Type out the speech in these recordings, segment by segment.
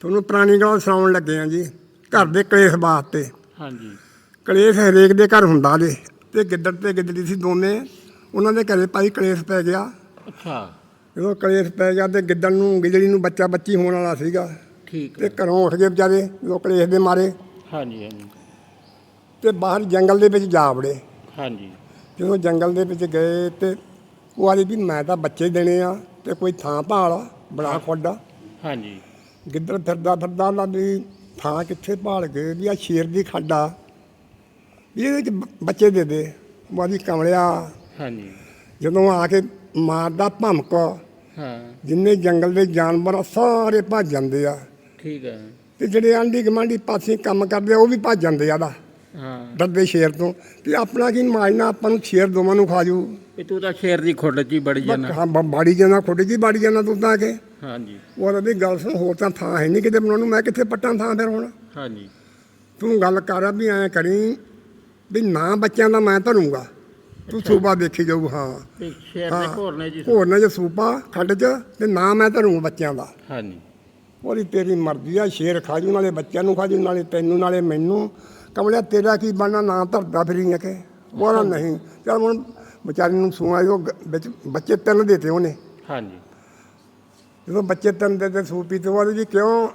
ਤੁਹਾਨੂੰ ਪੁਰਾਣੀ ਗੱਲ ਸੁਣਾਉਣ ਲੱਗੇ ਆ ਜੀ ਘਰ ਦੇ ਕਲੇਸ਼ ਵਾਸਤੇ। ਹਾਂਜੀ। ਕਲੇਸ਼ ਹਰੇਕ ਦੇ ਘਰ ਹੁੰਦਾ ਜੇ ਤੇ ਗਿੱਦੜ ਤੇ ਗਿੱਦੜੀ ਸੀ ਦੋਨੇ ਉਹਨਾਂ ਦੇ ਘਰੇ ਭਾਈ ਕਲੇਸ਼ ਪੈ ਗਿਆ। ਅੱਛਾ। ਜਦੋਂ ਕਲੇਸ਼ ਪੈ ਗਿਆ ਤੇ ਗਿੱਦੜ ਨੂੰ ਗਿੱਦੜੀ ਨੂੰ ਬੱਚਾ ਬੱਚੀ ਹੋਣ ਵਾਲਾ ਸੀਗਾ। ਠੀਕ ਤੇ ਘਰੋਂ ਉੱਠ ਗਏ ਵਿਚਾਰੇ ਜਦੋਂ ਕਲੇਸ਼ ਦੇ ਮਾਰੇ। ਹਾਂਜੀ ਹਾਂਜੀ। ਤੇ ਬਾਹਰ ਜੰਗਲ ਦੇ ਵਿੱਚ ਜਾ ਵੜੇ। ਹਾਂਜੀ। ਜਦੋਂ ਜੰਗਲ ਦੇ ਵਿੱਚ ਗਏ ਤੇ ਉਹ ਆਦੀ ਵੀ ਮੈਂ ਤਾਂ ਬੱਚੇ ਦੇਣੇ ਆ ਤੇ ਕੋਈ ਥਾਂ ਭਾਲ ਬਣਾ ਖੋਡਾ ਹਾਂਜੀ। ਗਿੱਦੜ ਫਿਰਦਾ ਫਿਰਦਾ ਉਹਨਾਂ ਦੀ ਥਾਂ ਕਿੱਥੇ ਭਾਲ ਗਏ ਵੀ ਆ ਸ਼ੇਰ ਦੀ ਖੱਡਾ ਇਹਦੇ ਵਿੱਚ ਬੱਚੇ ਦੇ ਦੇ ਆਦੀ ਕਮਲਿਆ। ਹਾਂਜੀ। ਜਦੋਂ ਆ ਕੇ ਮਾਰਦਾ ਭਮਕ ਹਾਂ। ਜਿੰਨੇ ਜੰਗਲ ਦੇ ਜਾਨਵਰ ਸਾਰੇ ਭੱਜ ਜਾਂਦੇ ਆ। ਠੀਕ ਹੈ ਤੇ ਜਿਹੜੇ ਆਂਢੀ ਗਮਾਂਢੀ ਪਾਸੇ ਕੰਮ ਕਰਦੇ ਆ ਉਹ ਵੀ ਭੱਜ ਜਾਂਦੇ ਆ ਦਾ ਹਾਂ। ਡਰਦੇ ਸ਼ੇਰ ਤੋਂ। ਤੇ ਆਪਣਾ ਕੀ ਮਾਜਨਾ ਆਪਾਂ ਨੂੰ ਸ਼ੇਰ ਦੋਵਾਂ ਨੂੰ ਖਾ ਜੂ। ਵੀ ਤੂੰ ਤਾਂ ਸ਼ੇਰ ਦੀ ਖੁੱਡ 'ਚ ਹੀ ਬੜੀ ਜਾਣਾ ਹਾਂ ਬ- ਬਾੜੀ ਜਾਣਾ ਖੁੱਡ ਜੀ ਬਾੜੀ ਜਾਣਾ ਤੂੰ ਤਾਂ ਕੇ। ਹਾਂਜੀ। ਉਹ ਵੀ ਗੱਲ ਸੁਣ ਹੋਰ ਤਾਂ ਥਾਂ ਹੈ ਨਹੀਂ ਕਿਤੇ ਬਣਾਉਣ ਨੂੰ। ਮੈਂ ਕਿੱਥੇ ਪੱਟਾਂ ਥਾਂ ਫਿਰ ਹੁਣ? ਹਾਂਜੀ। ਤੂੰ ਗੱਲ ਕਰ ਵੀ ਐਂ ਕਰੀ ਵੀ ਨਾ ਬੱਚਿਆਂ ਦਾ ਮੈਂ ਧਰੂੰਗਾ। ਤੂੰ ਸੂਬਾ ਦੇਖੀ ਜਾਊ ਹਾਂ। ਵੀ ਸ਼ੇਰ ਦੇ ਘੋਰਨੇ ਜੀ ਹੋਰ ਨਾ ਜੇ ਸੂਬਾ ਖੱਡ 'ਚ ਤੇ ਨਾ ਮੈਂ ਧਰੂੰ ਬੱਚਿਆਂ ਦਾ। ਹਾਂਜੀ। ਉਹਦੀ ਤੇਰੀ ਮਰਜ਼ੀ ਆ ਸ਼ੇਰ ਖਾਜੂ ਨਾਲੇ ਬੱਚਿਆਂ ਨੂੰ ਖਾਜੂ ਨਾਲੇ ਤੈਨੂੰ ਨਾਲੇ ਮੈਨੂੰ। ਕਮਲਿਆ ਤੇਰਾ ਕੀ ਬਣਨਾ ਨਾ ਧਰਦਾ ਫਿਰੀ ਆ ਕੇ। ਉਹਦਾ ਨਹੀਂ। ਚਲ ਹੁਣ ਵਿਚਾਰੀ ਨੂੰ ਸੂਆ ਉਹ ਵਿੱਚ ਬੱਚੇ ਤਿੰਨ ਦੇਤੇ ਉਹਨੇ। ਹਾਂਜੀ। ਜਦੋਂ ਬੱਚੇ ਤਿੰਨ ਦੇ ਤੇ ਸੂਪੀ ਤੇ ਉਹਦੇ ਵੀ ਕਿਉਂ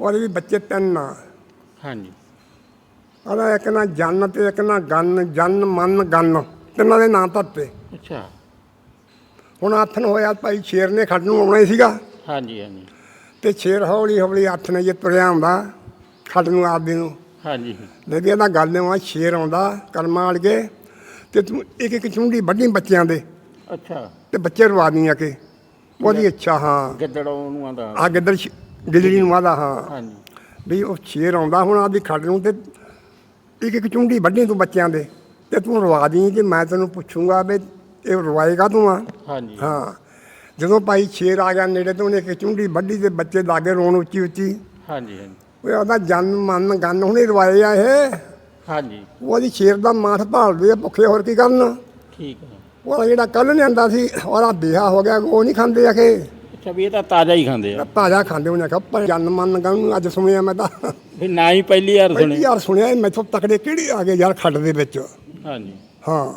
ਉਹਦੇ ਵੀ ਬੱਚੇ ਤਿੰਨ ਆ। ਹਾਂਜੀ। ਉਹਦਾ ਇੱਕ ਨਾ ਜਨ ਤੇ ਇੱਕ ਨਾ ਗਨ ਜਨ ਮਨ ਗਨ। ਤਿੰਨਾਂ ਦੇ ਨਾਂ ਧਰਤੇ। ਅੱਛਾ। ਹੁਣ ਆਥਨ ਹੋਇਆ ਭਾਈ ਸ਼ੇਰ ਨੇ ਖੱਡ ਨੂੰ ਆਉਣਾ ਹੀ ਸੀਗਾ। ਹਾਂਜੀ ਹਾਂਜੀ। ਤੇ ਸ਼ੇਰ ਹੌਲੀ ਹੌਲੀ ਹੱਥ ਨੇ ਜੇ ਤੁਰਿਆ ਆਉਂਦਾ ਖੱਡ ਨੂੰ ਆਪਦੇ ਨੂੰ। ਹਾਂਜੀ। ਲੱਗੇ ਇਹਦਾ ਗੱਲ ਨੇ ਆ ਸ਼ੇਰ ਆਉਂਦਾ ਕਰਮਾਂ ਵਾਲੀਏ ਤੇ ਤੂੰ ਇੱਕ ਇੱਕ ਚੁੰਡੀ ਵੱਢੀ ਬੱਚਿਆਂ ਦੇ। ਅੱਛਾ। ਤੇ ਬੱਚੇ ਰਵਾ ਦੀ ਆ ਕੇ। ਉਹਦੀ ਇੱਛਾ ਹਾਂ। ਗਿੱਦੜ ਆਂਦਾ ਆ ਗਿੱਦੜ ਗਿੱਦੜੀ ਨੂੰ ਆਦਾ ਹਾਂ। ਹਾਂਜੀ। ਵੀ ਉਹ ਸ਼ੇਰ ਆਉਂਦਾ ਹੁਣ ਆਪਦੀ ਖੱਡ ਨੂੰ ਤੇ ਇੱਕ ਇੱਕ ਚੁੰਡੀ ਵੱਢੀ ਤੂੰ ਬੱਚਿਆਂ ਦੇ। ਤੇ ਤੂੰ ਰਵਾ ਦੀ ਕਿ ਮੈਂ ਤੈਨੂੰ ਪੁੱਛੂੰਗਾ ਵੀ ਇਹ ਰਵਾਏਗਾ ਤੂੰ ਆ? ਹਾਂਜੀ। ਹਾਂ। ਜਦੋਂ ਭਾਈ ਸ਼ੇਰ ਆ ਗਿਆ ਨੇੜੇ ਤੇ ਉਹਨੇ ਇੱਕ ਚੁੰਡੀ ਵੱਢੀ ਤੇ ਬੱਚੇ ਲਾਗੇ ਰੋਣ ਉੱਚੀ ਉੱਚੀ ਹਾਂਜੀ ਹਾਂਜੀ। ਉਹ ਉਹਦਾ ਜਨ ਮਨ ਗੰਨ ਹੁਣੇ ਰਵਾਏ ਆ ਇਹ। ਹਾਂਜੀ। ਉਹਦੀ ਸ਼ੇਰ ਦਾ ਮਾਸ ਭਾਲਦੇ ਆ ਭੁੱਖੇ ਹੋਰ ਕੀ ਕਰਨ। ਠੀਕ ਹੈ। ਉਹਦਾ ਜਿਹੜਾ ਕੱਲ ਲਿਆਂਦਾ ਸੀ ਉਹਦਾ ਬੇਹਾ ਹੋ ਗਿਆ ਉਹ ਨਹੀਂ ਖਾਂਦੇ ਆਖੇ ਅੱਛਾ ਵੀ ਇਹ ਤਾਂ ਤਾਜ਼ਾ ਹੀ ਖਾਂਦੇ ਆ। ਤਾਜ਼ਾ ਖਾਂਦੇ ਉਹਨੇ ਪਰ ਜਨ ਮਨ ਗੰਨ ਅੱਜ ਸੁਣਿਆ ਮੈਂ ਤਾਂ। ਵੀ ਨਾ ਹੀ ਪਹਿਲੀ ਵਾਰ ਪਹਿਲੀ ਸੁਣੇ ਯਾਰ ਸੁਣਿਆ ਮੈਥੋਂ ਤਕੜੇ ਕਿਹੜੇ ਆ ਗਏ ਯਾਰ ਖੱਡ ਦੇ ਵਿੱਚ। ਹਾਂਜੀ। ਹਾਂ।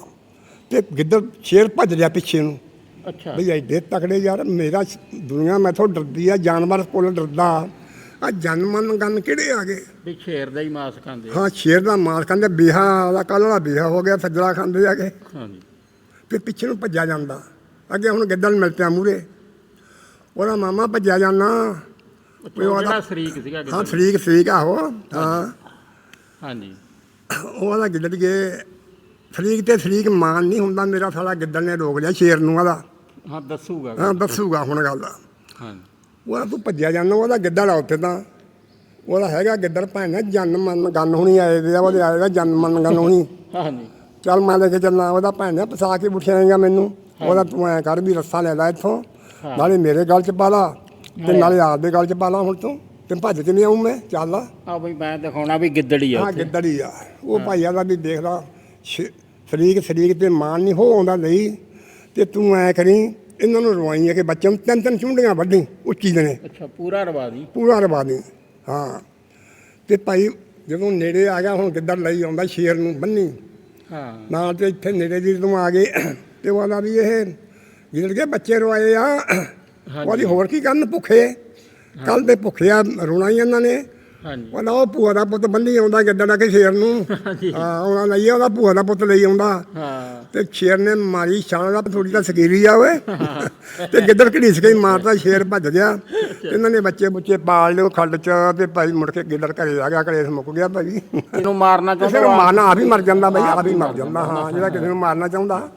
ਤੇ ਗਿੱਦੜ ਸ਼ੇਰ ਭੱਜ ਲਿਆ ਪਿੱਛੇ ਨੂੰ। ਅੱਛਾ। ਐਡੇ ਤਕੜੇ ਯਾਰ ਮੇਰਾ ਦੁਨੀਆ ਮੈਥੋਂ ਡਰਦੀ ਆ ਜਾਨਵਰ ਕੋਲ ਡਰਦਾ। ਆ ਜਨ ਮਨ ਗੰਨ ਕਿਹੜੇ ਆ ਗਏ? ਵੀ ਸ਼ੇਰ ਦਾ ਹੀ ਮਾਸ ਖਾਂਦੇ ਆ। ਹਾਂ ਸ਼ੇਰ ਦਾ ਮਾਰ ਕਹਿੰਦੇ ਬੀਹਾ ਦਾ ਕੱਲ ਵਾਲਾ ਬੀਹਾ ਹੋ ਗਿਆ ਸੱਜਣਾ ਖਾਂਦੇ ਆ ਕੇ ਹਾਂਜੀ। ਤੇ ਪਿੱਛੇ ਨੂੰ ਭੱਜਿਆ ਜਾਂਦਾ। ਅੱਗੇ ਹੁਣ ਗਿੱਦੜ ਮਿਲ ਪਿਆ ਮੂਰੇ ਉਹਦਾ ਮਾਮਾ ਭੱਜਿਆ ਜਾਂਦਾ। ਉਹ ਉਹਦਾ- ਜਿਹੜਾ ਸ਼ਰੀਕ ਸੀਗਾ ਹਾਂ ਗਿੱਦੜ ਫਰੀਕ ਫਰੀਕ ਆਹੋ ਹਾਂ। ਹਾਂਜੀ। ਉਹਦਾ ਗਿੱਦੜ ਗਏ ਫਰੀਕ ਤੇ ਫਰੀਕ ਮਾਨ ਨਹੀਂ ਹੁੰਦਾ ਮੇਰਾ ਸਾਲਾ ਗਿੱਦੜ ਨੇ ਰੋਕ ਲਿਆ ਸ਼ੇਰ ਨੂੰ ਉਹਦਾ ਹਾਂ ਦੱਸੂਗਾ। ਹਾਂ ਦੱਸੂਗਾ ਹੁਣ ਗੱਲ। ਹਾਂਜੀ। ਉਹਦਾ ਤੂੰ ਭੱਜਿਆ ਜਾਂਦਾ ਉਹਦਾ ਗਿੱਦੜ ਆ ਉੱਥੇ ਤਾਂ। ਉਹਦਾ ਹੈਗਾ ਗਿੱਦੜ ਭੈਣ ਜਨ ਮਨ ਗੰਨ ਹੁਣੀ ਆਏ ਦੇ ਉਹਦੇ ਆਏਗਾ ਜਨ ਮਨ ਗੰਨ ਹੁਣੀ। ਹਾਂਜੀ। ਚੱਲ ਮੈਂ ਲੈ ਕੇ ਚੱਲਣਾ ਉਹਦਾ ਭੈਣ ਨੇ ਫਸਾ ਕੇ ਪੁੱਛਿਆਗਾ ਮੈਨੂੰ ਉਹਦਾ ਤੂੰ ਐ ਕਰ ਵੀ ਰੱਸਾ ਲੈ ਲੈ ਇੱਥੋਂ। ਨਾਲੇ ਮੇਰੇ ਗਲ 'ਚ ਪਾ ਲਾ ਤੇ ਨਾਲੇ ਆਪ ਦੇ ਗਲ 'ਚ ਪਾ ਲਾ ਹੁਣ ਤੂੰ ਤੇ ਭੱਜ ਕੇ ਨਹੀਂ ਆਉਂ ਮੈਂ ਚੱਲ ਆ। ਬਈ ਮੈਂ ਦਿਖਾਉਣਾ ਵੀ ਗਿੱਦੜ ਆ ਹਾਂ ਗਿੱਦੜੀ ਆ। ਉਹ ਭਾਈਆ ਦਾ ਵੀ ਦੇਖ ਲਾ ਸ਼ਰੀਕ ਸ਼ਰੀਕ ਤੇ ਮਾਨ ਨਹੀਂ ਹੋ ਆਉਂਦਾ ਲਈ ਤੇ ਤੂੰ ਐ ਕਰੀ ਇਹਨਾਂ ਨੂੰ ਰਵਾਈਆਂ ਕਿ ਬੱਚਿਆਂ ਨੂੰ ਤਿੰਨ ਤਿੰਨ ਚੁੰਡੀਆਂ ਵੱਢੀ ਉੱਚੀ ਦੇਣੇ ਅੱਛਾ ਪੂਰਾ ਰਵਾ ਦੀ। ਪੂਰਾ ਰਵਾ ਦੇ ਹਾਂ। ਤੇ ਭਾਈ ਜਦੋਂ ਨੇੜੇ ਆ ਗਿਆ ਹੁਣ ਗਿੱਦੜ ਲਈ ਆਉਂਦਾ ਸ਼ੇਰ ਨੂੰ ਬੰਨੀ। ਹਾਂ। ਨਾਲ ਤੇ ਇੱਥੇ ਨੇੜੇ ਜੀ ਤੋਂ ਆ ਗਏ ਤੇ ਉਹ ਆਦਾ ਵੀ ਇਹ ਕੇ ਬੱਚੇ ਰਵਾਏ ਆ। ਉਹਦੀ ਹੋਰ ਕੀ ਕਰਨ ਭੁੱਖੇ। ਕੱਲ ਦੇ ਭੁੱਖੇ ਆ ਰੋਣਾ ਹੀ ਇਹਨਾਂ ਨੇ। ਹਾਂਜੀ। ਉਹ ਨਾ ਉਹ ਭੂਆ ਦਾ ਪੁੱਤ ਬੰਨੀ ਆਉਂਦਾ ਆ ਕੇ ਸ਼ੇਰ ਨੂੰ। ਹਾਂ ਉਹਨਾਂ ਲਈ ਉਹਦਾ ਭੂਆ ਦਾ ਪੁੱਤ ਲਈ ਆਉਂਦਾ। ਹਾਂ। ਤੇ ਸ਼ੇਰ ਨੇ ਮਾਰੀ ਛਾਲ ਦਾ ਥੋੜੀ ਤਾਂ ਸਕੀਰੀ ਆ ਓਏ। ਤੇ ਗਿੱਦੜ ਘੜੀਸ ਕੇ ਮਾਰਦਾ ਸ਼ੇਰ ਭੱਜ ਗਿਆ। ਇਹਨਾਂ ਨੇ ਬੱਚੇ ਬੁੱਚੇ ਪਾਲ ਲਿਓ ਖੱਡ ਚ ਤੇ ਭਾਈ ਮੁੜ ਕੇ ਗਿੱਦੜ ਘਰੇ ਆ ਗਿਆ ਕਲੇਸ਼ ਮੁੱਕ ਗਿਆ ਭਾਈ। ਇਹਨੂੰ ਮਾਰਨਾ ਚਾਹੁੰਦਾ ਮਾਰਨਾ ਆ ਵੀ ਮਰ ਜਾਂਦਾ ਬਈ ਆ ਵੀ ਮਰ ਜਾਂਦਾ। ਹਾਂ ਜਿਹੜਾ ਕਿਸੇ ਨੂੰ ਮਾਰਨਾ ਚਾਹੁੰਦਾ।